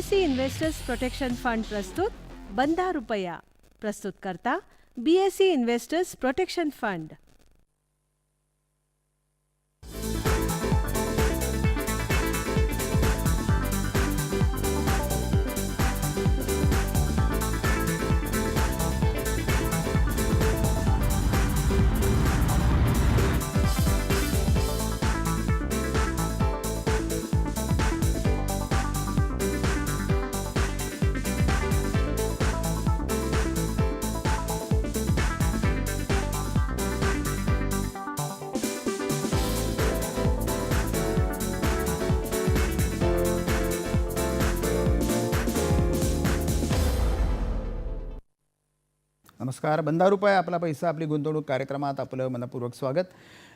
BSc investors protection fund प्रस्तुत बंधा रुपया प्रस्तुत करता बीएससी इन्व्हेस्टर्स प्रोटेक्शन फंड नमस्कार. बंदा रुपये आपला पैसा आपली गुंतवणूक कार्यक्रमात आपलं मनपूर्वक स्वागत.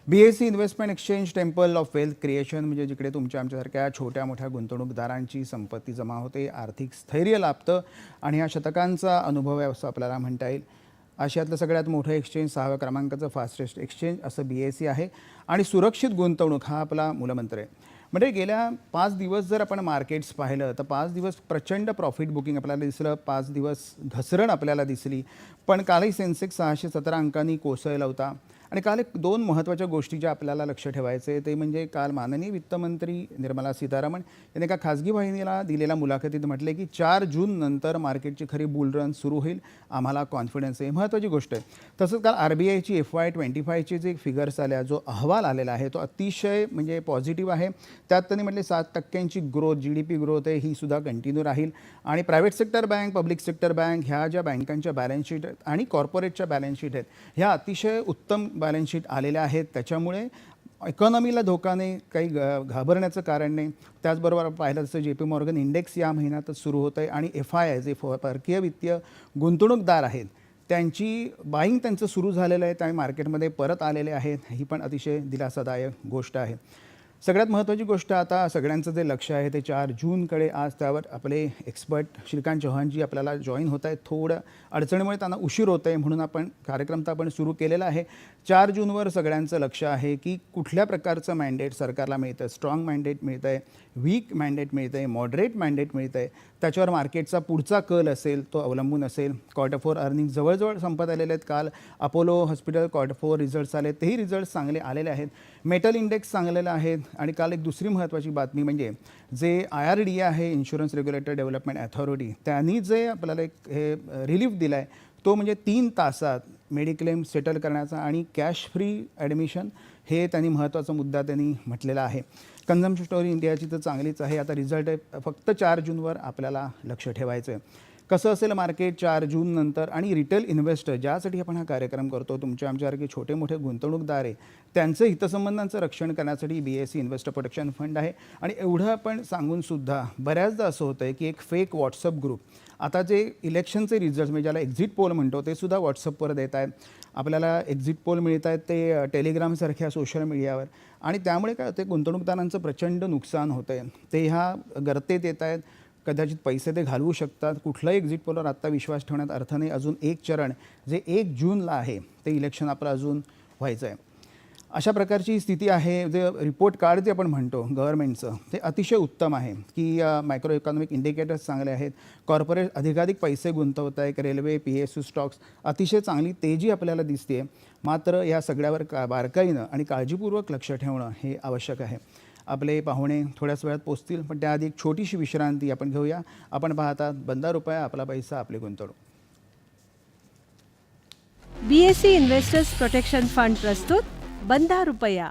B S C investment exchange temple of wealth creation म्हणजे जिकडे तुमच्या आमच्यासारख्या छोट्या मोठ्या गुंतवणूकदारांची संपत्ती जमा होते आर्थिक स्थैर्य लाभतं आणि ह्या शतकांचा अनुभव आहे असं आपल्याला म्हणता येईल. आशियातलं सगळ्यात मोठं एक्सचेंज सहाव्या क्रमांकाचं फास्टेस्ट एक्सचेंज असं बी एस सी आहे. आणि सुरक्षित गुंतवणूक हा आपला मूलमंत्र आहे. म्हणजे गेल्या पाच दिवस जर आपण मार्केट्स पाहिलं तर पाच दिवस प्रचंड प्रॉफिट बुकिंग आपल्याला दिसलं पाच दिवस घसरण आपल्याला दिसली. पण कालही सेन्सेक्स सहाशे सतरा अंकांनी कोसळला होता. आणि काल एक दोन महत्त्वाच्या गोष्टी ज्या आपल्याला लक्ष ठेवायचे ते म्हणजे काल माननीय वित्तमंत्री निर्मला सीतारामन यांनी एका खाजगी वाहिनीला दिलेल्या मुलाखतीत म्हटले की चार जून नंतर मार्केटची खरी बुल रन सुरू होईल. आम्हाला कॉन्फिडन्स आहे. महत्त्वाची गोष्ट आहे. तसंच काल आर बी आयची एफ वाय ट्वेंटी फायची जे फिगर्स आल्या जो अहवाल आलेला आहे तो अतिशय म्हणजे पॉझिटिव्ह आहे. त्यात त्यांनी म्हटले सात टक्क्यांची growth G D P growth आहे ही सुद्धा कंटिन्यू राहील. आणि private sector bank public sector bank ह्या ज्या बँकांच्या बॅलन्स शीट आहेत आणि कॉर्पोरेटच्या बॅलन्स शीट आहेत ह्या अतिशय उत्तम बॅलन्स शीट आलेल्या आहेत. त्याच्यामुळे इकॉनॉमीला धोका नाही काही ग घाबरण्याचं कारण नाही. त्याचबरोबर पाहिलं तसं जे पी मॉर्गन इंडेक्स या महिन्यातच सुरू होतं आहे आणि एफ आय आय जे फ परकीय वित्तीय गुंतवणूकदार आहेत त्यांची बाईंग त्यांचं सुरू झालेलं आहे. त्यामुळे मार्केटमध्ये परत आलेले आहेत. ही पण अतिशय दिलासादायक गोष्ट आहे. सगळ्यात महत्त्वाची गोष्ट आता सगळ्यांचं जे लक्ष आहे ते चार जूनकडे आज त्यावर आपले एक्सपर्ट श्रीकांत चव्हाणजी आपल्याला जॉईन होत आहेत. थोडं अडचणीमुळे त्यांना उशीर होत आहे म्हणून आपण कार्यक्रम तर आपण सुरू केलेला आहे. चार जूनवर सगळ्यांचं लक्ष आहे की कुठल्या प्रकारचं मॅन्डेट सरकारला मिळतं स्ट्रॉंग मॅन्डेट मिळतं आहे वीक मॅन्डेट मिळतं आहे मॉडरेट मॅन्डेट मिळतं आहे त्याच्यावर मार्केटचा पुढचा कल असेल तो अवलंबून असेल. क्वार्टर फोर अर्निंग जवळजवळ संपत आलेले आहेत काल. Apollo hospital quarter four results आले. तेही रिझल्ट्स चांगले आलेले आहेत. मेटल इंडेक्स चांगलेलं आहेत आणि काल एक दुसरी महत्त्वाची बातमी म्हणजे जे आय आर डी आहे इन्शुरन्स रेग्युलेटर डेव्हलपमेंट अथॉरिटी त्यांनी जे आपल्याला एक हे रिलीफ दिला आहे तो म्हणजे तीन तासात मेडिक्लेम सेटल करण्याचा आणि कॅश फ्री ॲडमिशन हे त्यांनी महत्त्वाचा मुद्दा त्यांनी म्हटलेला आहे. कन्झम्पशन स्टोरी इंडियाची तर चांगलीच आहे. आता रिझल्ट आहे फक्त चार जूनवर आपल्याला लक्ष ठेवायचं आहे कसं असेल मार्केट चार जून नंतर आणि रिटेल इन्व्हेस्टर ज्यासाठी आपण हा कार्यक्रम करतो तुमच्या आमच्यासारखे छोटे मोठे गुंतवणूकदार आहे त्यांचं हितसंबंधांचं रक्षण करण्यासाठी B S C investor protection fund आहे. आणि एवढं आपण सांगूनसुद्धा बऱ्याचदा असं होतं आहे की एक फेक व्हॉट्सअप ग्रुप आता जे इलेक्शनचे रिझल्ट म्हणजे ज्याला एक्झिट पोल म्हणतो ते सुद्धा व्हॉट्सअपवर देत आहेत. आपल्याला एक्झिट पोल मिळत आहेत ते टेलिग्रामसारख्या सोशल मीडियावर आणि त्यामुळे काय होते गुंतवणूकदारांचं प्रचंड नुकसान होतं आहे ते ह्या गर्तेत येत आहेत. कदाचित पैसे ते घालवू शकतात. कुठलाही एक्झिट पोलवर आत्ता विश्वास ठेवण्यात अर्थ नाही. अजून एक चरण जे एक जूनला आहे ते इलेक्शन आपलं अजून व्हायचं आहे अशा प्रकारची स्थिती आहे. जे रिपोर्ट कार्ड जे आपण म्हणतो गव्हर्नमेंटचं ते अतिशय उत्तम आहे की मायक्रो इकॉनॉमिक इंडिकेटर्स चांगले आहेत. कॉर्पोरेट अधिकाधिक पैसे गुंतवत आहे railway P S U stocks अतिशय चांगली तेजी आपल्याला दिसते मात्र या सगळ्यावर का बारकाईनं आणि काळजीपूर्वक लक्ष ठेवणं हे आवश्यक आहे. आपले पाहुणे थोड्याच वेळात पोचतील पण त्याआधी एक छोटीशी विश्रांती आपण घेऊया. आपण पाहतात बंदा रुपया आपला पैसा आपली गुंतवणूक. बीएससी इन्व्हेस्टर्स प्रोटेक्शन फंड प्रस्तुत बंदा रुपया.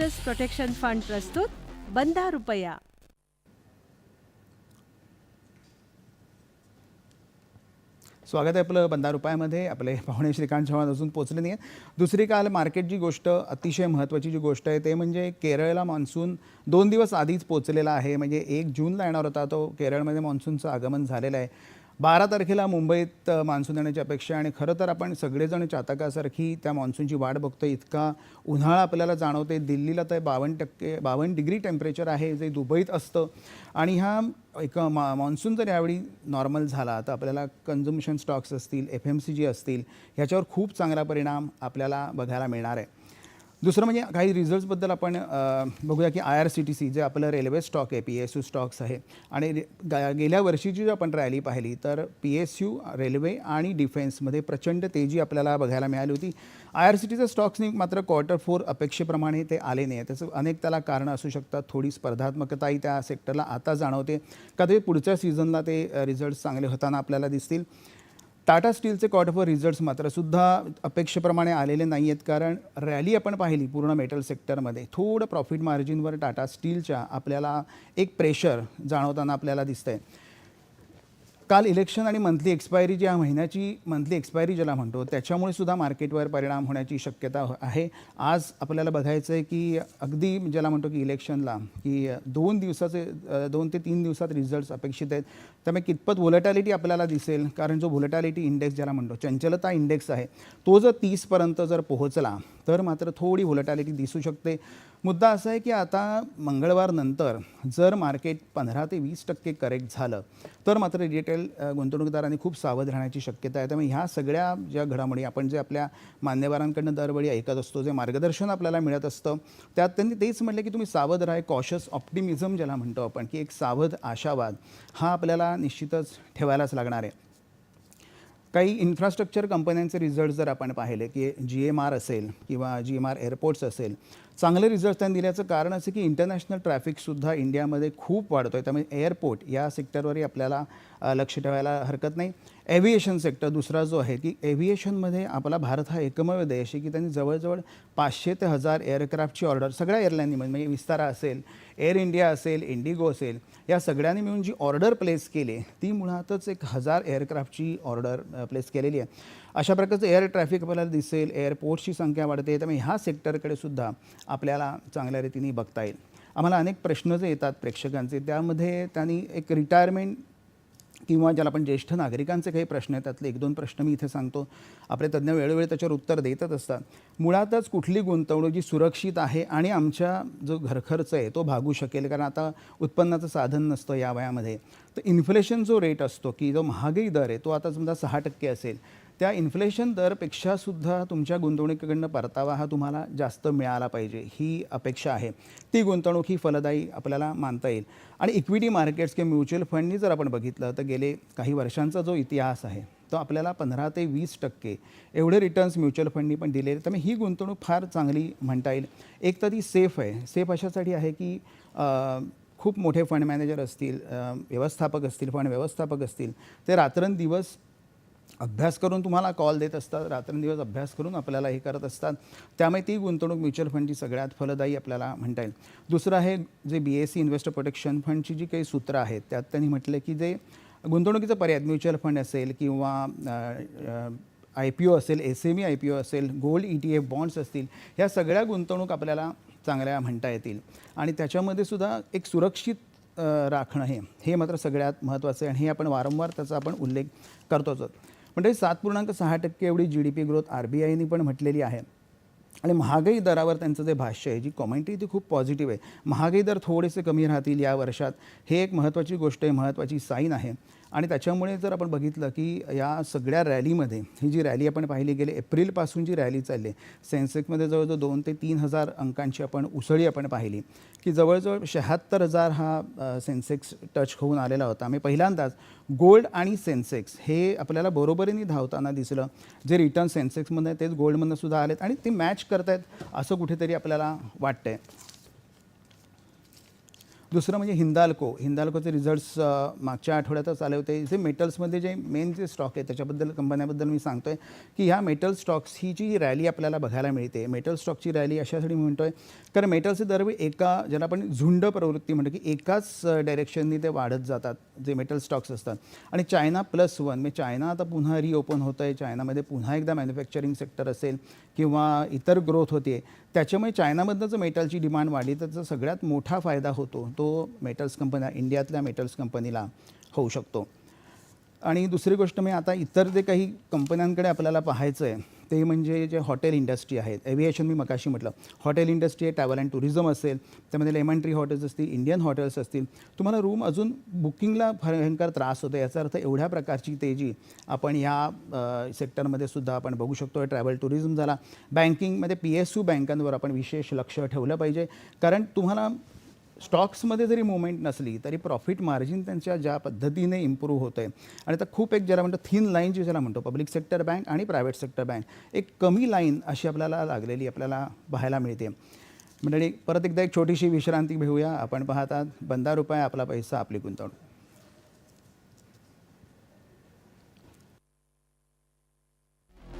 इन्व्हेस्टर्स प्रोटेक्शन फंड प्रस्तुत बंधा रुपया. स्वागत आहे आपलं बंदा रुपयामध्ये. आपले पाहुणे श्रीकांत चव्हाण अजून पोचले नाही आहेत दुसरी काल मार्केटची गोष्ट अतिशय महत्त्वाची जी गोष्ट आहे ते म्हणजे केरळला मान्सून दोन दिवस आधीच पोचलेला आहे. म्हणजे एक जूनला येणार होता तो केरळमध्ये मान्सूनचं आगमन झालेलं आहे. बारा तारखेला मुंबईत मान्सून येण्याची अपेक्षा आहे आणि खरं तर आपण सगळेजण चातकासारखी त्या मान्सूनची वाट बघतो इतका उन्हाळा आपल्याला जाणवते दिल्लीला तर बावन्न टक्के बावन्न डिग्री टेम्परेचर आहे जे दुबईत असतं. आणि हा एक मा मान्सून जर यावेळी नॉर्मल झाला तर आपल्याला कन्झम्शन स्टॉक्स असतील एफ एम सी जी असतील ह्याच्यावर खूप चांगला परिणाम आपल्याला बघायला मिळणार आहे. दुसरं म्हणजे काही रिझल्ट्सबद्दल आपण बघूया की I R C T C जे आपलं रेल्वे स्टॉक आहे पी एस यू स्टॉक्स आहे आणि गेल्या वर्षीची जर आपण रॅली पाहिली तर पी एस यू रेल्वे आणि डिफेन्समध्ये प्रचंड तेजी आपल्याला बघायला मिळाली होती. आय आर सी टीच्या स्टॉक्सनी मात्र क्वार्टर फोर अपेक्षेप्रमाणे ते आले नाही त्याचं अनेक त्याला कारणं असू शकतात थोडी स्पर्धात्मकताही त्या सेक्टरला आता जाणवते. कधी पुढच्या सीझनला ते रिझल्ट चांगले होताना आपल्याला दिसतील. टाटा स्टीलचे क्वार्टर ऑफ रिझल्ट्स मात्र सुद्धा अपेक्षेप्रमाणे आलेले नाही आहेत कारण रॅली आपण पाहिली पूर्ण मेटल सेक्टरमध्ये. थोडं प्रॉफिट मार्जिनवर टाटा स्टीलच्या आपल्याला एक प्रेशर जाणवताना आपल्याला दिसतंय. काल इलेक्शन आणि मंथली एक्सपायरी जी या महिन्याची मंथली एक्सपायरी ज्याला म्हणतो त्याच्यामुळे सुद्धा मार्केटवर परिणाम होण्याची शक्यता आहे. आज आपल्याला बघायचं आहे की अगदी ज्याला म्हणतो की इलेक्शनला की दोन दिवसाचे दोन ते तीन दिवसात रिझल्ट्स अपेक्षित आहेत. त्यामुळे कितपत व्होलेटॅलिटी आपल्याला दिसेल कारण जो व्होलेटॅलिटी इंडेक्स ज्याला म्हणतो चंचलता इंडेक्स आहे तो जर तीसपर्यंत जर पोहोचला तर मात्र थोडी व्होलेटॅलिटी दिसू शकते. मुद्दा असा आहे की आता मंगळवारनंतर जर मार्केट पंधरा ते वीस टक्के करेक्ट झालं तर मात्र रिटेल गुंतवणूकदारांनी खूप सावध राहण्याची शक्यता आहे. त्यामुळे ह्या सगळ्या ज्या घडामोडी आपण जे आपल्या मान्यवरांकडनं दरवेळी ऐकत असतो जे मार्गदर्शन आपल्याला मिळत असतं त्यात त्यांनी तेच म्हटलं की तुम्ही सावध राहा. कॉशस ऑप्टिमिझम ज्याला म्हणतो आपण की एक सावध आशावाद हा आपल्याला निश्चितच ठेवायलाच लागणार आहे. काही इन्फ्रास्ट्रक्चर कंपन्यांचे रिझल्ट जर आपण पाहिले की जी एम आर असेल किंवा जी एम आर एअरपोर्ट्स असेल चांगले रिझल्ट त्यांनी दिल्याचं कारण असं की इंटरनॅशनल ट्रॅफिकसुद्धा इंडियामध्ये खूप वाढतो आहे त्यामुळे एअरपोर्ट या सेक्टरवरही आपल्याला लक्ष ठेवायला हरकत नाही. एव्हिएशन सेक्टर दुसरा जो आहे की एव्हिएशनमध्ये आपला भारत हा एकमेव देश आहे की त्यांनी जवळजवळ पाचशे ते हजार एअरक्राफ्टची ऑर्डर सगळ्या एअरलाईननी म्हणजे विस्तारा असेल एअर इंडिया असेल इंडिगो असेल या सगळ्यांनी मिळून जी ऑर्डर प्लेस केली ती मुळातच एक हजार एअरक्राफ्टची ऑर्डर प्लेस केलेली आहे. अशा प्रकारचं एअर ट्रॅफिक आपल्याला दिसेल एअरपोर्टची संख्या वाढते. त्यामुळे ह्या सेक्टरकडे सुद्धा आपल्याला चांगल्या रीतीने बघता येईल. आम्हाला अनेक प्रश्न जे येतात प्रेक्षकांचे त्यामध्ये त्यांनी एक रिटायरमेंट किंवा ज्याला आपण ज्येष्ठ नागरिकांचे काही प्रश्न आहेत त्यातले एक दोन प्रश्न मी इथे सांगतो. आपले तज्ज्ञ वेळोवेळी त्याच्यावर उत्तर देतच असतात. मुळातच कुठली गुंतवणूक जी सुरक्षित आहे आणि आमच्या जो घरखर्च आहे तो भागू शकेल? कारण आता उत्पन्नाचं साधन नसतं या वयामध्ये. तर इन्फ्लेशन जो रेट असतो की जो महागाई दर आहे तो आता समजा सहा टक्के असेल. त्या इन्फ्लेशन दरपेक्षासुद्धा तुमच्या गुंतवणुकीकडनं परतावा हा तुम्हाला जास्त मिळाला पाहिजे ही अपेक्षा आहे. ती गुंतवणूक ही फलदायी आपल्याला मानता येईल. आणि इक्विटी मार्केट्स किंवा म्युच्युअल फंडनी जर आपण बघितलं तर गेले काही वर्षांचा जो इतिहास आहे तो आपल्याला पंधरा ते वीस टक्के एवढे रिटर्न्स म्युच्युअल फंडनी पण दिले त्यामुळे ही गुंतवणूक फार चांगली म्हणता येईल. एक तर ती सेफ आहे. सेफ अशासाठी आहे की खूप मोठे फंड मॅनेजर असतील व्यवस्थापक असतील फंड व्यवस्थापक असतील ते रात्रंदिवस अभ्यास करून तुम्हाला कॉल देत असतात रात्रंदिवस अभ्यास करून आपल्याला हे करत असतात. त्यामुळे ती गुंतवणूक म्युच्युअल फंडची सगळ्यात फलदायी आपल्याला म्हणता येईल. दुसरं आहे जे B S C investor protection फंडची जी काही सूत्रं आहेत त्यात त्यांनी म्हटलं की जे गुंतवणुकीचं पर्याय म्युच्युअल फंड असेल किंवा आय पी ओ असेल S M E I P O असेल gold E T F bonds असतील ह्या सगळ्या गुंतवणूक आपल्याला चांगल्या म्हणता येतील. आणि त्याच्यामध्ये सुद्धा एक सुरक्षित राखणं हे हे मात्र सगळ्यात महत्त्वाचं आहे आणि हे आपण वारंवार त्याचा आपण उल्लेख करतोच. आहोत. म्हणजे सात पूर्णांक सहा टक्के एवढी G D P growth R B आयने पण म्हटलेली आहे. आणि महागाई दरावर त्यांचं जे भाष्य आहे जी कॉमेंट्री ती खूप पॉझिटिव्ह आहे. महागाई दर थोडेसे कमी राहतील या वर्षात. हे एक महत्त्वाची गोष्ट आहे महत्त्वाची साईन आहे. आणि त्याच्यामुळे जर आपण बघितलं की या सगळ्या रॅलीमध्ये ही जी रॅली आपण पाहिली गेली एप्रिलपासून जी रॅली चालली आहे सेन्सेक्समध्ये जवळजवळ दोन ते तीन हजार अंकांची आपण उसळी आपण पाहिली की जवळजवळ शहात्तर हजार हा सेन्सेक्स टच होऊन आलेला होता. मी पहिल्यांदाच गोल्ड आणि सेन्सेक्स हे आपल्याला बरोबरीने धावताना दिसलं. जे रिटर्न सेन्सेक्समध्ये तेच गोल्डमधनं सुद्धा आलेत आणि ते मॅच करतायत असं कुठेतरी आपल्याला वाटतंय. दुसरं म्हणजे हिंदाल्को. हिंदाल्कोचे रिझल्ट्स मागच्या आठवड्यातच आले होते. जे मेटल्समध्ये जे मेन जे स्टॉक आहे त्याच्याबद्दल कंपन्याबद्दल मी सांगतोय की ह्या मेटल स्टॉक्स ही जी रॅली आपल्याला बघायला मिळते मेटल स्टॉकची रॅली अशासाठी मी म्हणतोय कारण मेटलचे दरवेळी एका ज्याला आपण झुंड प्रवृत्ती म्हणतो की एकाच डायरेक्शननी ते वाढत जातात जे मेटल स्टॉक्स असतात. आणि चायना प्लस वन म्हणजे चायना आता पुन्हा रिओपन होतं आहे चायनामध्ये पुन्हा एकदा मॅन्युफॅक्चरिंग सेक्टर असेल किंवा इतर ग्रोथ होते त्याच्यामुळे चायनामधनं जर मेटलची डिमांड वाढली तर सगळ्यात मोठा फायदा होतो. तो मेटल्स कंपन्या इंडियातल्या मेटल्स कंपनीला होऊ शकतो. आणि दुसरी गोष्ट म्हणजे आता इतर जे काही कंपन्यांकडे आपल्याला पाहायचं आहे ते म्हणजे जे हॉटेल इंडस्ट्री आहेत. एव्हिएशन मी मकाशी म्हटलं. हॉटेल इंडस्ट्री आहे ट्रॅव्हल अँड टुरिझम असेल त्यामध्ये लेमन ट्री हॉटेल्स असतील इंडियन हॉटेल्स असतील. तुम्हाला रूम अजून बुकिंगला भयंकर त्रास होतो. याचा अर्थ एवढ्या प्रकारची तेजी आपण ह्या सेक्टरमध्ये सुद्धा आपण बघू शकतो. ट्रॅव्हल टुरिझम झाला. बँकिंगमध्ये पी एस यू बँकांवर आपण विशेष लक्ष ठेवलं पाहिजे. कारण तुम्हाला स्टॉक्समध्ये जरी मुवमेंट नसली तरी प्रॉफिट मार्जिन त्यांच्या ज्या पद्धतीने इम्प्रूव्ह होतं आहे आणि आता खूप एक ज्याला म्हणतो थिन लाईन जी ज्याला म्हणतो पब्लिक सेक्टर बँक आणि प्रायव्हेट सेक्टर बँक एक कमी लाईन अशी आपल्याला लागलेली आपल्याला पाहायला मिळते. मंडळी परत एकदा एक छोटीशी विश्रांती घेऊया. आपण पाहतात बंदा रुपये आपला पैसा आपली गुंतवणूक.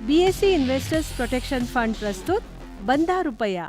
बीएससी इन्व्हेस्टर्स प्रोटेक्शन फंड प्रस्तुत बंधा रुपया.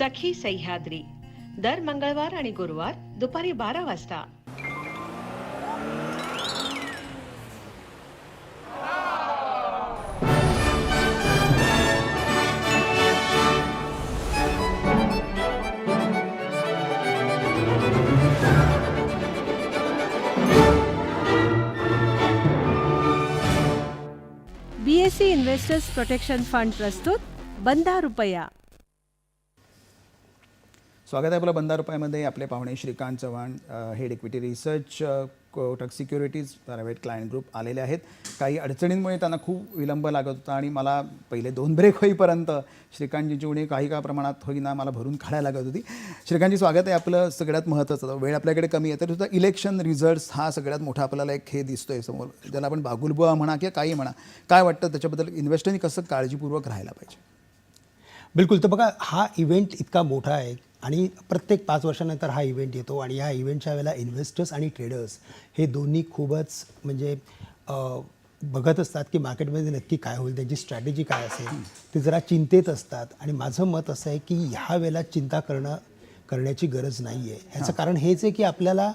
सखी सह्याद्री. दर मंगळवार आणि गुरुवार दुपारी बारा वाजता. बीएससी इन्व्हेस्टर्स प्रोटेक्शन फंड प्रस्तुत बंधा रुपया स्वागत आहे आपलं बंदा रुपयामध्ये. आपले पाहुणे Shrikant Chavan head equity research Kotak securities private client group आलेले आहेत. काही अडचणींमुळे त्यांना खूप विलंब लागत होता आणि मला पहिले दोन ब्रेक होईपर्यंत श्रीकांतजींची उणी काही का प्रमाणात होईना मला भरून काढायला लागत होती. श्रीकांतजी स्वागत आहे आपलं सगळ्यात महत्त्वाचं. वेळ आपल्याकडे कमी आहे तर सुद्धा इलेक्शन रिझल्ट्स हा सगळ्यात मोठा आपल्याला एक हे दिसतो आहे समोर. ज्याला आपण बागुलबुवा म्हणा किंवा काही म्हणा काय वाटतं त्याच्याबद्दल इन्व्हेस्टरनी कसं काळजीपूर्वक राहायला पाहिजे? बिलकुल. तर बघा हा इव्हेंट इतका मोठा आहे आणि प्रत्येक पाच वर्षानंतर हा इव्हेंट येतो आणि ह्या इव्हेंटच्या वेळेला इन्व्हेस्टर्स आणि ट्रेडर्स हे दोन्ही खूपच म्हणजे बघत असतात की मार्केटमध्ये नक्की काय होईल त्यांची स्ट्रॅटेजी काय असेल ते जरा चिंतेत असतात. आणि माझं मत असं आहे की ह्या वेळेला चिंता करणं करण्याची गरज नाही आहे ह्याचं कारण हेच आहे की आपल्याला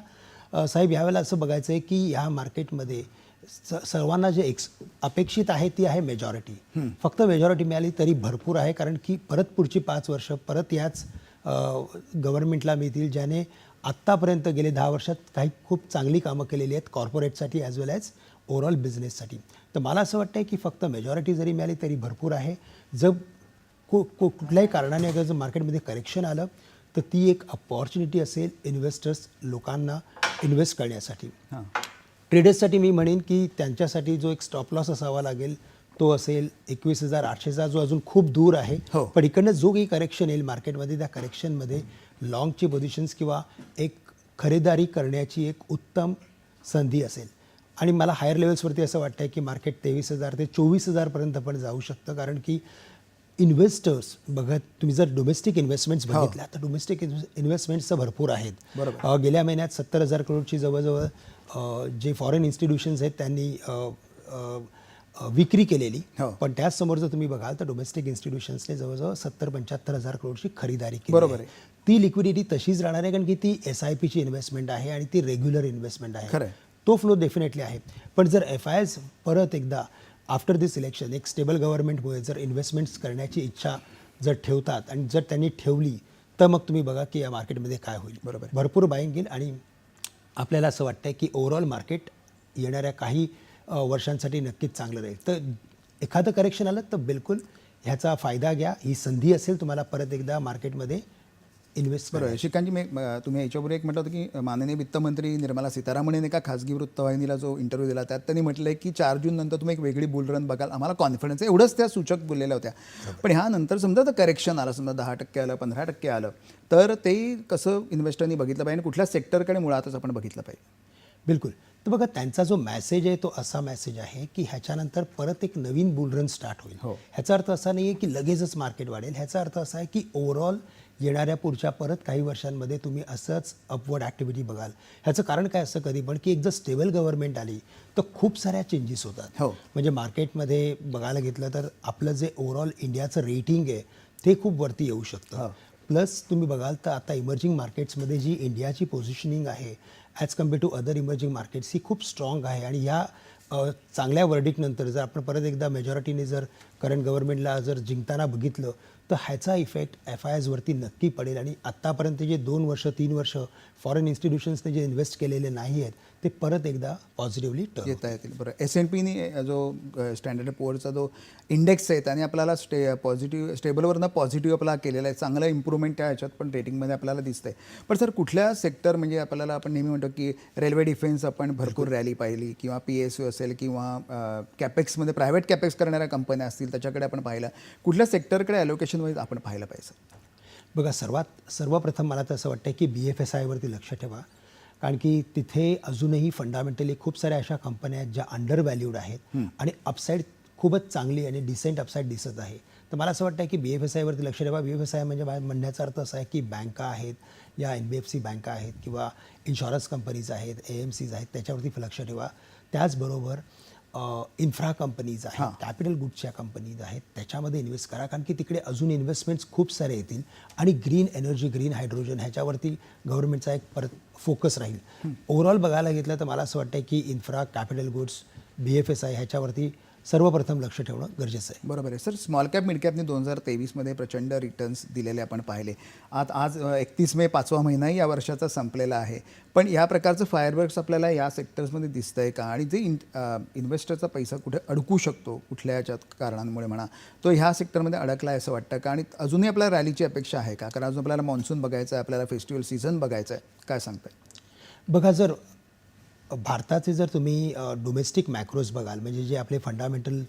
साहेब यावेळेला असं बघायचं आहे की ह्या मार्केटमध्ये स- सर्वांना जे एक्स अपेक्षित आहे ती आहे मेजॉरिटी फक्त मेजॉरिटी मिळाली तरी भरपूर आहे कारण की परत पुढची पाच वर्ष परत याच गव्हर्नमेंटला मिळतील ज्याने आत्तापर्यंत गेले दहा वर्षात काही खूप चांगली कामं केलेली आहेत कॉर्पोरेटसाठी ॲज वेल ॲज ओव्हरऑल बिझनेससाठी तर मला असं वाटतं की फक्त मेजॉरिटी जरी मिळाली तरी भरपूर आहे. जर कु कु कुठल्याही कारणाने अगर जर मार्केटमध्ये करेक्शन आलं तर ती एक अपॉर्च्युनिटी असेल इन्व्हेस्टर्स लोकांना इन्व्हेस्ट करण्यासाठी. हां. ट्रेडर्ससाठी मी म्हणेन की त्यांच्यासाठी जो एक स्टॉप लॉस असावा लागेल तो असेल एकवीस हजार आठशेचा जो अजून खूप दूर आहे. हो. पण इकडनं जो काही करेक्शन येईल मार्केटमध्ये त्या करेक्शनमध्ये लॉंगची पोझिशन्स किंवा एक खरेदारी करण्याची एक उत्तम संधी असेल. आणि मला हायर लेवल्सवरती असं वाटतं आहे की मार्केट तेवीस हजार ते चोवीस हजारपर्यंत पण जाऊ शकतं. कारण की इन्व्हेस्टर्स बघत तुम्ही जर डोमेस्टिक इन्व्हेस्टमेंट्स बघितल्या तर डोमेस्टिक इन्व्हेस्टमेंट्सचं भरपूर आहेत. बरोबर. अ, गेल्या महिन्यात सत्तर हजार करोडची जवळजवळ अ, जे फॉरेन इन्स्टिट्यूशन्स आहेत त्यांनी अ, अ, अ, विक्री केलेली हो. पण त्याच समोर जर तुम्ही बघाल तर डोमेस्टिक इन्स्टिट्यूशन्सने जवळजवळ सत्तर पंच्याहत्तर हजार करोडची खरीदारी केली बरोबर आहे. ती लिक्विडिटी तशीच राहणार आहे कारण की ती एस आय पीची इन्व्हेस्टमेंट आहे आणि ती रेग्युलर इन्व्हेस्टमेंट आहे खरं आहे. तो फ्लो डेफिनेटली आहे पण जर एफ आय एस परत एकदा आफ्टर दिस इलेक्शन एक स्टेबल गव्हर्नमेंटमुळे जर इन्व्हेस्टमेंट्स करण्याची इच्छा जर ठेवतात आणि जर त्यांनी ठेवली तर मग तुम्ही बघा की या मार्केटमध्ये काय होईल बरोबर. भरपूर बाईंग येईल आणि आपल्याला असं वाटतं की ओव्हरऑल मार्केट येणाऱ्या काही वर्षांसाठी नक्कीच चांगलं राहील. तर एखादं करेक्शन आलं तर बिलकुल ह्याचा फायदा घ्या. ही संधी असेल तुम्हाला परत एकदा मार्केटमध्ये इन्व्हेस्ट बरोबर. श्रीकांतजी मी तुम्ही याच्यावर एक म्हटलं होतं की माननीय वित्तमंत्री निर्मला सीतारामन यांनी एका खासगी वृत्तवाहिनीला जो इंटरव्ह्यू दिला त्यात त्यांनी म्हटलं आहे की चार जून नंतर तुम्ही एक वेगळी बुल रन बघाल. आम्हाला कॉन्फिडन्स आहे. एवढंच त्या सूचक बोललेल्या होत्या. पण ह्या नंतर समजा तर करेक्शन आलं समजा दहा टक्के आलं पंधरा टक्के आलं तर ते कसं इन्व्हेस्टरनी बघितलं पाहिजे? आणि कुठल्या सेक्टरकडे मुळातच आपण बघितलं पाहिजे? बिलकुल. तर बघा त्यांचा जो मेसेज आहे तो असा मेसेज आहे की ह्याच्यानंतर परत एक नवीन बुल रन स्टार्ट होईल. हो. ह्याचा अर्थ असा नाही आहे की लगेचच मार्केट वाढेल. ह्याचा अर्थ असा आहे की ओव्हरऑल येणाऱ्या पुढच्या परत काही वर्षांमध्ये तुम्ही असंच अपवर्ड ॲक्टिव्हिटी बघाल. ह्याचं कारण काय असतं कधी पण की एक जर स्टेबल गव्हर्नमेंट आली तर खूप साऱ्या चेंजेस होतात. हो. म्हणजे मार्केटमध्ये बघायला घेतलं तर आपलं जे ओव्हरऑल इंडियाचं रेटिंग आहे ते खूप वरती येऊ शकतं. प्लस तुम्ही बघाल तर आता इमर्जिंग मार्केट्समध्ये जी इंडियाची पोझिशनिंग आहे as compare to other emerging markets ही खूप स्ट्रॉंग आहे. आणि ह्या चांगल्या वर्डिकनंतर जर आपण परत एकदा मेजॉरिटीने जर करंट गव्हर्नमेंटला जर जिंकताना बघितलं तर ह्याचा इफेक्ट एफ आय एसवरती नक्की पडेल. आणि आत्तापर्यंत जे दोन वर्ष तीन वर्ष फॉरेन इन्स्टिट्यूशन्सने जे इन्व्हेस्ट केलेले नाही आहेत ते परत एकदा पॉझिटिव्हली टर्न येता येतील. बरं. एस एन पीनी जो स्टँडर्ड पोअरचा जो इंडेक्स आहे त्याने आपल्याला स्टे पॉझिटिव्ह स्टेबलवरनं पॉझिटिव्ह आपला केलेला आहे. चांगलं इम्प्रूव्हमेंट त्या ह्याच्यात पण रेटिंगमध्ये आपल्याला दिसतंय. पण सर कुठल्या सेक्टर म्हणजे आपल्याला आपण नेहमी म्हणतो की रेल्वे डिफेन्स आपण भरपूर रॅली पाहिली किंवा पी एस यू असेल किंवा कॅपेक्समध्ये प्रायव्हेट कॅपेक्स करणाऱ्या कंपन्या असतील त्याच्याकडे आपण पाहिलं. कुठल्या सेक्टरकडे ॲलोकेशन वाईज आपण पाहिलं पाहिजे बघा सर्वात सर्वप्रथम मला तर असं वाटतं की बी एफ एस आयवरती लक्ष ठेवा. कारण की तिथे अजूनही फंडामेंटली खूप साऱ्या अशा कंपन्या आहेत ज्या अंडर व्हॅल्यूड आहेत आणि अपसाईड खूपच चांगली आणि डिसेंट अपसाईड दिसत आहे. तर मला असं वाटतं की बी एफ एस आयवरती लक्ष ठेवा. बी एफ एस आय म्हणजे माझ्या म्हणण्याचा अर्थ असा आहे की बँका आहेत या एन बी एफ सी बँका आहेत किंवा इन्शुरन्स कंपनीज आहेत ए एम सीज आहेत त्याच्यावरती लक्ष ठेवा. त्याचबरोबर इन्फ्रा कंपनीज आहेत कॅपिटल गुड्सच्या कंपनीज आहेत त्याच्यामध्ये इन्व्हेस्ट करा. कारण की तिकडे अजून इन्व्हेस्टमेंट्स खूप सारे येतील. आणि ग्रीन एनर्जी ग्रीन हायड्रोजन ह्याच्यावरती गव्हर्नमेंटचा एक परत फोकस राहील. ओव्हरऑल बघायला घेतलं तर मला असं वाटतं की infra capital goods B F S I ह्याच्यावरती सर्वप्रथम लक्ष ठेवणं गरजेचं आहे. बरोबर आहे. सर स्मॉल कॅप मिड कॅपने दोन हजार तेवीसमध्ये प्रचंड रिटर्न्स दिलेले आपण पाहिले. आज आज एकतीस मे पाचवा महिनाही या वर्षाचा संपलेला आहे. पण या प्रकारचं फायरवर्क्स आपल्याला या सेक्टर्समध्ये दिसतं आहे का? आणि जे इन इन्व्हेस्टरचा पैसा कुठे अडकू शकतो कुठल्या याच्यात कारणांमुळे म्हणा तो ह्या सेक्टरमध्ये अडकला आहे असं वाटतं का? आणि अजूनही आपल्याला रॅलीची अपेक्षा आहे का? कारण अजून आपल्याला मान्सून बघायचं आहे आपल्याला फेस्टिवल सीझन बघायचं आहे. काय सांगताय? बघा जर भारताचे जर तुम्ही डोमेस्टिक मॅक्रोज बघाल म्हणजे जे आपले फंडामेंटल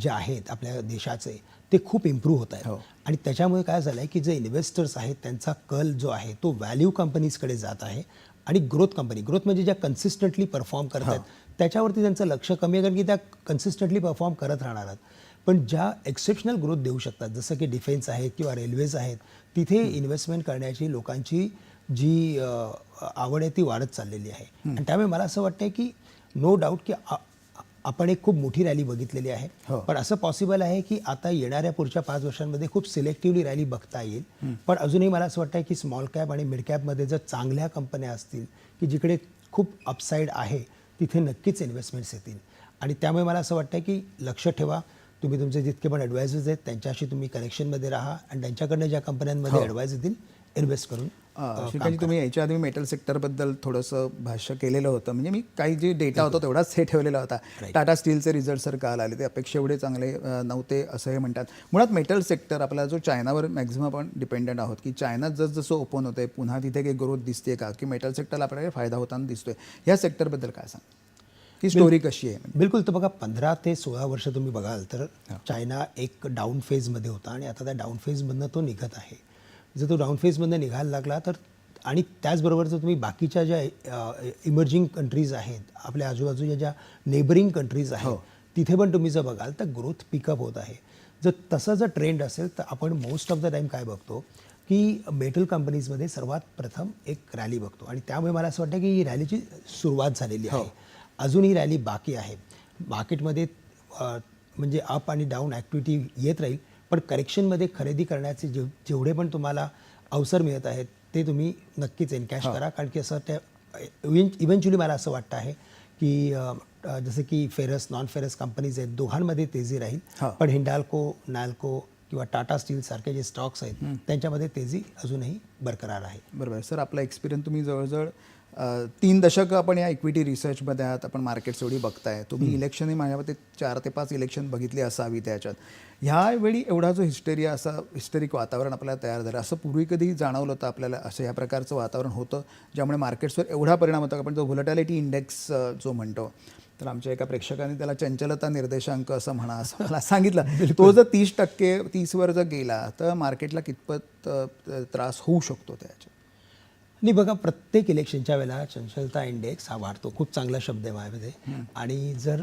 जे आहेत आपल्या देशाचे ते खूप इम्प्रूव्ह होत आहेत. हो. आणि त्याच्यामुळे काय झालं आहे की जे इन्व्हेस्टर्स आहेत त्यांचा कल जो आहे तो व्हॅल्यू कंपनीजकडे जात आहे आणि ग्रोथ कंपनी ग्रोथ म्हणजे ज्या कन्सिस्टंटली परफॉर्म करत आहेत. त्याच्यावरती त्यांचं लक्ष कमी आहे कारण की त्या कन्सिस्टंटली परफॉर्म करत राहणार आहेत. पण ज्या एक्सेप्शनल ग्रोथ देऊ शकतात जसं की डिफेन्स आहेत किंवा रेल्वेज आहेत तिथे इन्व्हेस्टमेंट करण्याची लोकांची जी आवड आहे ती वाढत चाललेली आहे. आणि त्यामुळे मला असं वाटतं की नो डाऊट की आपण एक खूप मोठी रॅली बघितलेली आहे. हो. पण असं पॉसिबल आहे की आता येणाऱ्या पुढच्या पाच वर्षांमध्ये खूप सिलेक्टिव्हली रॅली बघता येईल. पण अजूनही मला असं वाटतं की स्मॉल कॅप आणि मिड कॅपमध्ये जर चांगल्या कंपन्या असतील की जिकडे खूप अपसाईड आहे तिथे नक्कीच इन्व्हेस्टमेंट्स येतील. आणि त्यामुळे मला असं वाटतं की लक्ष ठेवा. तुम्ही तुमचे जितके पण ॲडवायझर्स आहेत त्यांच्याशी तुम्ही कनेक्शनमध्ये राहा आणि त्यांच्याकडनं ज्या कंपन्यांमध्ये ॲडवाईस येतील इन्व्हेस्ट करून श्रीकांतजी तुम्ही याच्या आधी मेटल सेक्टरबद्दल थोडंसं भाष्य केलेलं होतं. म्हणजे मी काही जे डेटा होता तेवढाच हे ठेवलेला होता. टाटा स्टीलचे रिझल्ट सर काल आले. ते अपेक्षा एवढे चांगले नव्हते असं हे म्हणतात. मुळात मेटल सेक्टर आपला जो चायनावर मॅक्झिमम आपण डिपेंडंट आहोत की चायना जसं ओपन होतंय पुन्हा तिथे काही ग्रोथ दिसते का? की मेटल सेक्टरला आपल्याला फायदा होताना दिसतोय. या सेक्टरबद्दल काय सांग ही स्टोरी कशी आहे? बिलकुल तर बघा पंधरा ते सोळा वर्ष तुम्ही बघाल तर चायना एक डाऊन फेजमध्ये होता आणि आता त्या डाऊन फेजमधनं तो निघत आहे. जर तो डाऊन फेजमधनं निघायला लागला तर आणि त्याचबरोबर जर तुम्ही बाकीच्या ज्या इमर्जिंग कंट्रीज आहेत आपल्या आजूबाजूच्या ज्या नेबरिंग कंट्रीज आहेत तिथे पण तुम्ही जर बघाल तर ग्रोथ पिकअप होत आहे. जर तसा जर ट्रेंड असेल तर आपण मोस्ट ऑफ द टाईम काय बघतो? की मेटल कंपनीजमध्ये सर्वात प्रथम एक रॅली बघतो. आणि त्यामुळे मला असं वाटतं की ही रॅलीची सुरुवात झालेली आहे. अजून ही रॅली बाकी आहे. मार्केटमध्ये म्हणजे अप आणि डाऊन ॲक्टिव्हिटी येत राहील. पण करेक्शनमध्ये खरेदी करण्याचे जेव जेवढे पण तुम्हाला अवसर मिळत आहेत ते तुम्ही नक्कीच एनकॅश करा. कारण की असं त्या इव्हेंच्युअली मला असं वाटतं आहे की जसं की फेरस नॉन फेरस कंपनीज आहेत दोघांमध्ये तेजी राहील. पण हिंडाल्को नाल्को किंवा टाटा स्टील सारखे जे स्टॉक्स आहेत त्यांच्यामध्ये तेजी अजूनही बरकरार आहे. बरोबर सर आपला एक्सपिरियन्स तुम्ही जवळजवळ तीन दशकं आपण या इक्विटी रिसर्चमध्ये आहात आपण मार्केट्स एवढी बघताय. तुम्ही इलेक्शनही माझ्या मते चार ते पाच इलेक्शन बघितली असावी त्याच्यात ह्यावेळी एवढा जो हिस्टेरिया असा हिस्टेरिक वातावरण आपल्याला तयार झालं असं पूर्वी कधी जाणवलं होतं आपल्याला असं ह्या प्रकारचं वातावरण होतं ज्यामुळे मार्केट्सवर एवढा परिणाम होता. आपण जो व्होलटॅलिटी इंडेक्स जो म्हणतो तर आमच्या एका प्रेक्षकाने त्याला चंचलता निर्देशांक असं म्हणा असं मला सांगितलं. तो जर तीस टक्के तीसवर जर गेला तर मार्केटला कितपत त्रास होऊ शकतो त्याच्यात. आणि बघा प्रत्येक इलेक्शनच्या वेळेला चंचलता इंडेक्स हा वाढतो. खूप चांगला शब्द आहे माझ्यामध्ये. आणि जर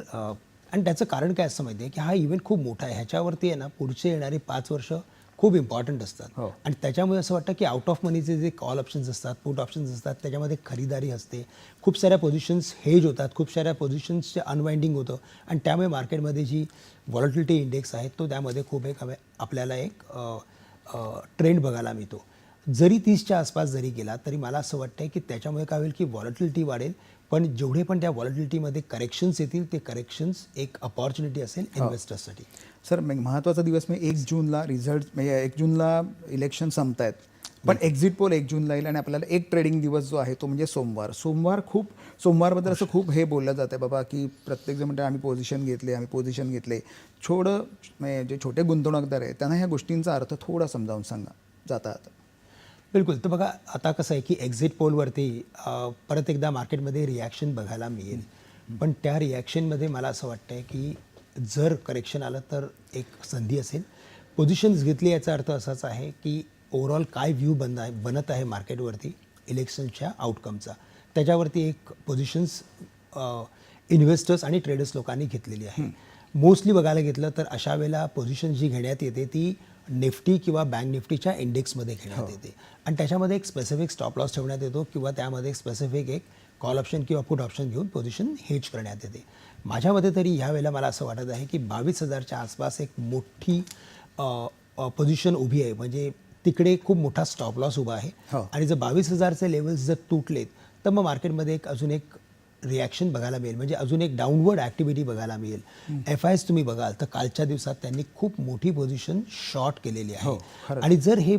आणि त्याचं कारण काय असं माहिती आहे की हा इव्हेंट खूप मोठा आहे. ह्याच्यावरती आहे ना पुढचे येणारे पाच वर्ष खूप इम्पॉर्टंट असतात. हो. आणि त्याच्यामुळे असं वाटतं की आउट ऑफ मनीचे जे कॉल ऑप्शन्स असतात पुट ऑप्शन्स असतात त्याच्यामध्ये खरीदारी असते. खूप साऱ्या पोझिशन्स हेज होतात. खूप साऱ्या पोझिशन्सचे अनवाइंडिंग होतं. आणि त्यामुळे मार्केटमध्ये जी व्हॉलटिलिटी इंडेक्स आहे तो त्यामध्ये खूप एक हवे- आपल्याला एक ट्रेंड बघायला मिळतो. जरी तीसच्या आसपास जरी गेला तरी मला असं वाटतं की त्याच्यामुळे काय होईल की व्हॉलटिलिटी वाढेल. पण जेवढे पण त्या व्हॉलटिलिटीमध्ये करेक्शन्स येतील ते करेक्शन्स एक अपॉर्च्युनिटी असेल इन्व्हेस्टर्ससाठी सर मग महत्त्वाचा दिवस म्हणजे एक जूनला रिझल्ट म्हणजे एक जूनला इलेक्शन संपत आहेत पण एक्झिट पोल एक जूनला येईल आणि आपल्याला एक ट्रेडिंग दिवस जो आहे तो म्हणजे सोमवार. सोमवार खूप सोमवारबद्दल असं खूप हे बोललं जातं बाबा की प्रत्येकजण म्हणते आम्ही पोझिशन घेतले आम्ही पोझिशन घेतले. छोडं म्हणजे जे छोटे गुंतवणूकदार आहेत त्यांना ह्या गोष्टींचा अर्थ थोडा समजावून सांगा. जाता आता बिलकुल. तर बघा आता कसं आहे की एक्झिट पोलवरती परत एकदा मार्केटमध्ये रिॲक्शन बघायला मिळेल. पण त्या रिॲक्शनमध्ये मला असं वाटतं की जर करेक्शन आलं तर एक संधी असेल. पोझिशन्स घेतली याचा अर्थ असाच आहे की ओव्हरऑल काय व्ह्यू बन आहे बनत आहे मार्केटवरती इलेक्शनच्या आउटकमचा त्याच्यावरती एक पोझिशन्स इन्व्हेस्टर्स आणि ट्रेडर्स लोकांनी घेतलेली आहे. मोस्टली बघायला घेतलं तर अशा वेळेला पोझिशन जी घेण्यात येते ती निफ्टी किंवा बँक निफ्टीच्या इंडेक्समध्ये घेण्यात येते. आणि त्याच्यामध्ये एक स्पेसिफिक स्टॉप लॉस ठेवण्यात येतो किंवा त्यामध्ये एक स्पेसिफिक एक कॉल ऑप्शन किंवा पुट ऑप्शन घेऊन पोझिशन हेज करण्यात येते. माझ्या मते तरी ह्या वेळेला मला असं वाटत आहे की बावीस हजारच्या आसपास एक मोठी पोझिशन उभी आहे. म्हणजे तिकडे खूप मोठा स्टॉप लॉस उभा आहे. हो. आणि जर बावीस हजारचे लेवल्स जर तुटलेत तर मग मार्केटमध्ये एक अजून एक रिॲक्शन बघायला मिळेल. म्हणजे अजून एक डाऊनवर्ड ॲक्टिव्हिटी बघायला मिळेल. एफ आयस तुम्ही बघाल तर कालच्या दिवसात त्यांनी खूप मोठी पोझिशन शॉर्ट केलेली हो, आहे खरंच. आणि जर हे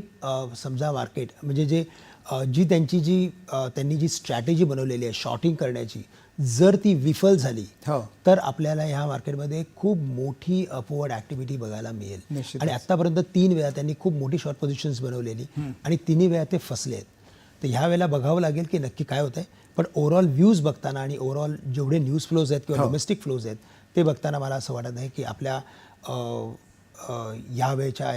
समजा मार्केट म्हणजे जे जी त्यांची जी त्यांनी जी स्ट्रॅटेजी बनवलेली आहे शॉर्टिंग करण्याची जर ती विफल झाली हो. तर आपल्याला ह्या मार्केटमध्ये खूप मोठी अपवर्ड ॲक्टिव्हिटी बघायला मिळेल. आणि आतापर्यंत तीन वेळा त्यांनी खूप मोठी शॉर्ट पोझिशन्स बनवलेली आणि तिन्ही वेळा ते फसले आहेत तर ह्या वेळेला बघावं लागेल की नक्की काय होतं आहे पण ओव्हरऑल व्ह्यूज बघताना आणि ओव्हरऑल जेवढे न्यूज फ्लोज आहेत किंवा डोमेस्टिक फ्लोज आहेत ते बघताना मला असं वाटत आहे की आपल्या या वेळच्या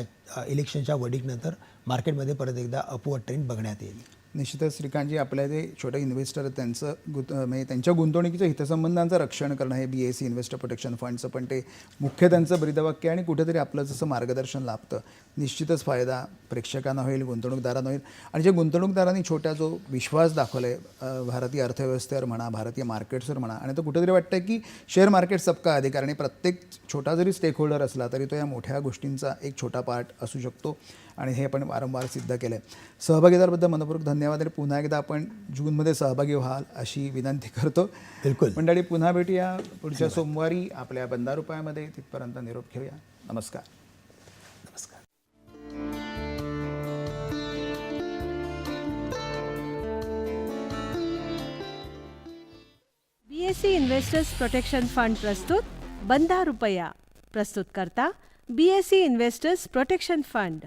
इलेक्शनच्या वर्डिंगनंतर मार्केटमध्ये परत एकदा अपवर्ड ट्रेंड बघण्यात येईल. निश्चितच श्रीकांतजी आपल्या जे छोटे इन्व्हेस्टर आहेत त्यांचं गुत म्हणजे त्यांच्या गुंतवणुकीच्या हितसंबंधांचं रक्षण करणं हे B S C investor protection फंडचं पण ते मुख्य त्यांचं ब्रीदवाक्य आणि कुठेतरी आपलं जसं मार्गदर्शन लाभतं. निश्चितच फायदा प्रेक्षकांना होईल गुंतवणूकदारांना होईल. आणि जे गुंतवणूकदारांनी छोटा जो विश्वास दाखवला आहे भारतीय अर्थव्यवस्थेवर म्हणा भारतीय मार्केट्सवर म्हणा आणि तो कुठेतरी वाटतं की शेअर मार्केट सबका अधिकार आणि प्रत्येक छोटा जरी स्टेक होल्डर असला तरी तो या मोठ्या गोष्टींचा एक छोटा पार्ट असू शकतो. आणि हे आपण वारंवार सिद्ध केलं आहे सहभागीदारबद्दल मनपूर्वक धन्यवाद आणि पुन्हा एकदा आपण जूनमध्ये सहभागी व्हाल अशी विनंती करतो. बिलकुल. मंडळी पुन्हा भेटूया. पुढच्या सोमवारी आपल्या बंदा रुपयामध्ये तिथपर्यंत निरोप घेऊया. नमस्कार. नमस्कार. बीएससी इन्व्हेस्टर्स प्रोटेक्शन फंड प्रस्तुत बंधा रुपया प्रस्तुत करता बीएससी इन्व्हेस्टर्स प्रोटेक्शन फंड